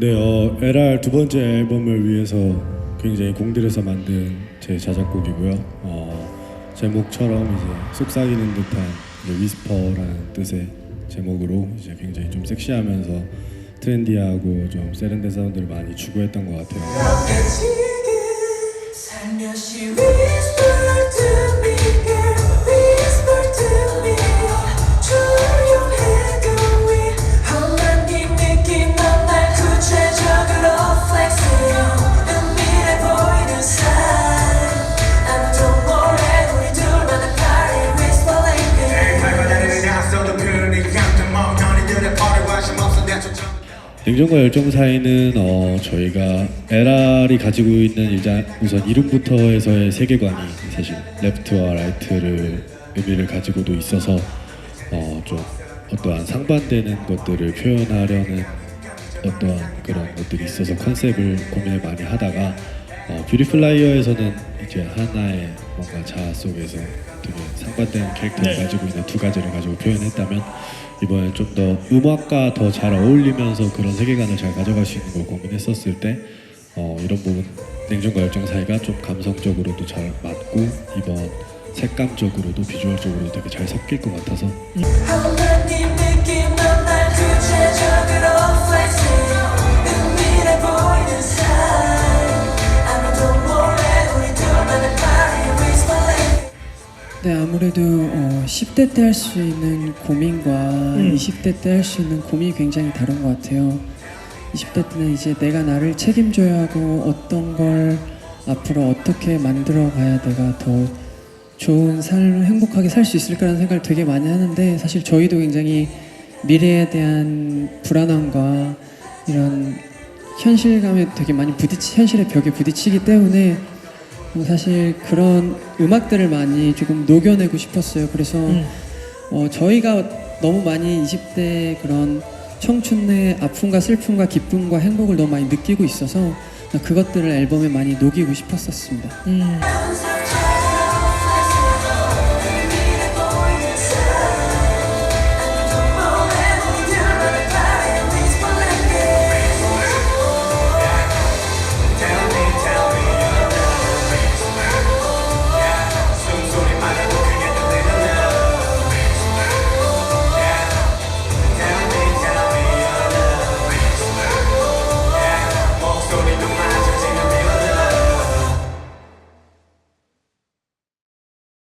네, 어, LR 두 번째 앨범을 위해서 굉장히 공들여서 만든 제 자작곡이고요. 어, 제목처럼 이제 속삭이는 듯한 이제 위스퍼라는 뜻의 제목으로 이제 굉장히 좀 섹시하면서 트렌디하고 좀 세련된 사운드를 많이 추구했던 것 같아요. 냉정과 열정 사이는 어, 저희가 LR이 가지고 있는 일단 우선 이름부터에서의 세계관이 사실 레프트와 라이트를 의미를 가지고도 있어서 어, 좀 어떠한 상반되는 것들을 표현하려는 어떠한 그런 것들이 있어서 컨셉을 고민을 많이 하다가 어, 뷰티플라이어에서는 이제 하나의 뭔가 자아 속에서 되게 상반되는 캐릭터를 네. 가지고 있는 두 가지를 가지고 표현했다면 이번엔 좀더 음악과 더 잘 어울리면서 그런 세계관을 잘 가져갈 수 있는 걸 고민했었을 때 어, 이런 부분 냉정과 열정 사이가 좀 감성적으로도 잘 맞고 이번 색감적으로도 비주얼적으로도 되게 잘 섞일 것 같아서. 험 네, 아무래도 어, 10대 때 할 수 있는 고민과 20대 때 할 수 있는 고민이 굉장히 다른 것 같아요. 20대 때는 이제 내가 나를 책임져야 하고 어떤 걸 앞으로 어떻게 만들어 가야 내가 더 좋은 삶을 행복하게 살 수 있을까라는 생각을 되게 많이 하는데 사실 저희도 굉장히 미래에 대한 불안함과 이런 현실감에 되게 많이 부딪히 현실의 벽에 부딪히기 때문에 뭐 사실 그런 음악들을 많이 조금 녹여내고 싶었어요. 그래서 어, 저희가 너무 많이 20대 그런 청춘의 아픔과 슬픔과 기쁨과 행복을 너무 많이 느끼고 있어서 그것들을 앨범에 많이 녹이고 싶었었습니다. 사랑